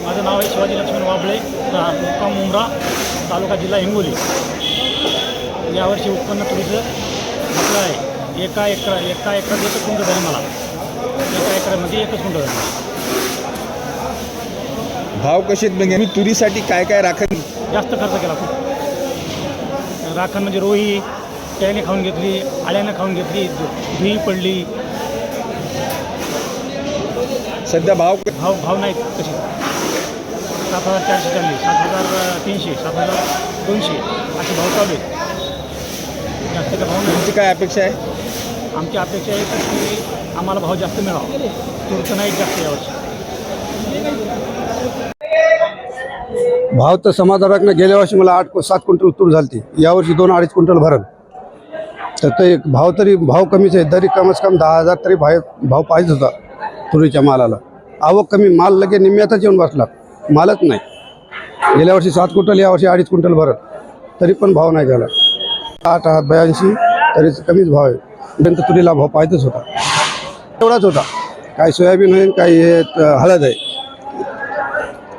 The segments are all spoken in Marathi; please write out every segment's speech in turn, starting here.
माझं नाव आहे शिवाजी लक्ष्मण वाबळे मुक्काम मुंब्रा तालुका जिल्हा हिंगोली. यावर्षी उत्पन्न तुरीचं म्हटलं आहे. एका एकर एका एकरात एकच कुंट झाले मला. एका एकरामध्ये एकच कुंट झाले. भाव कसे म्हणजे मी तुरीसाठी काय काय राखत जास्त खर्च केला खूप. राखण म्हणजे रोही त्याने खाऊन घेतली आळ्यानं खाऊन घेतली धुई पडली. सध्या भाव भाव भाव नाहीत कशी सात हजार चारशे चाळीस सात हजार तीनशे सात हजार दोनशे असे भाव चालू आहेत. जास्त का भाव नाही. तुमची काय अपेक्षा आहे? आमची अपेक्षा आहे की आम्हाला भाव जास्त मिळावा. तुरचं नाही जास्त यावर्षी. भाव तर समाधानक गेल्या वर्षी मला आठ सात क्विंटल तूर झालती. यावर्षी दोन अडीच क्विंटल भरण तर ते भाव तरी भाव कमीच आहे. तरी कमीच कम दहा हजार तरी भाव भाव पाहिजे होता तुरीच्या मालाला. आवक कमी माल लगे निम्म्यातच येऊन बसला. मालच नाही. गेल्या वर्षी सात क्विंटल यावर्षी अडीच क्विंटल भरत. तरी पण भाव नाही झाला आठ आहात ब्याऐंशी तरी कमीच भाव आहे. नंतर तुरीला भाव पाहिजेच होता. एवढाच होता. काही सोयाबीन आहे काही हे हळद आहे.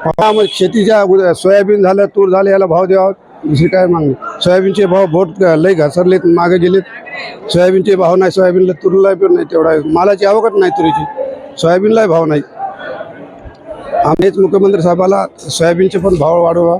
हा, मग शेतीच्या सोयाबीन झालं तूर झालं याला भाव द्यावा दुसरी काय मागणी? सोयाबीनचे भाव बोट लई घसरलेत मागे गेलेत. सोयाबीनचे भाव नाही सोयाबीनला तुरीला पण नाही तेवढा मालाची आवकच नाही तुरीची. सोयाबीनलाही भाव नाही. आम्हीच मुख्यमंत्री साहेबाला सोयाबीनचे पण भाव वाढवा.